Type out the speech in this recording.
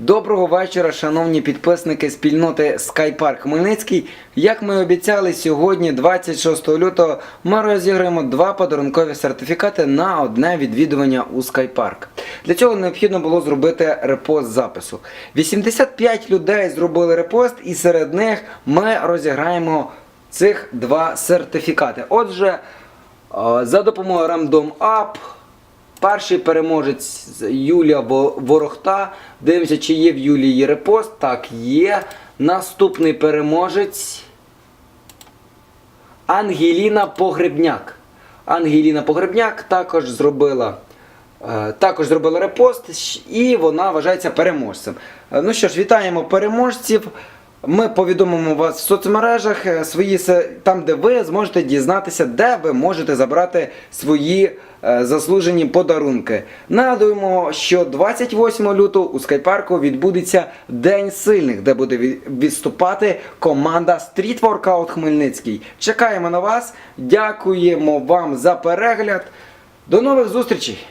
Доброго вечора, шановні підписники спільноти Skypark Хмельницький. Як ми обіцяли, сьогодні, 26 лютого, ми розіграємо два подарункові сертифікати на одне відвідування у Skypark. Для цього необхідно було зробити репост запису. 85 людей зробили репост, і серед них ми розіграємо цих два сертифікати. Отже, е, за допомогою Random App Перший переможець Юлія Ворохта. Дивимося, чи є в Юлії репост. Так, є. Наступний переможець. Ангеліна Погребняк. Ангеліна Погребняк також зробила. е, Також зробила репост і вона вважається переможцем. Е, Ну що ж, вітаємо переможців. Ми повідомимо вас в соцмережах е, свої там, де ви зможете дізнатися, де ви можете забрати свої е, заслужені подарунки. Нагадуємо, що 28 лютого у скайпарку відбудеться День сильних, де буде відступати команда Street Workout Хмельницький. Чекаємо на вас. Дякуємо вам за перегляд. До нових зустрічей!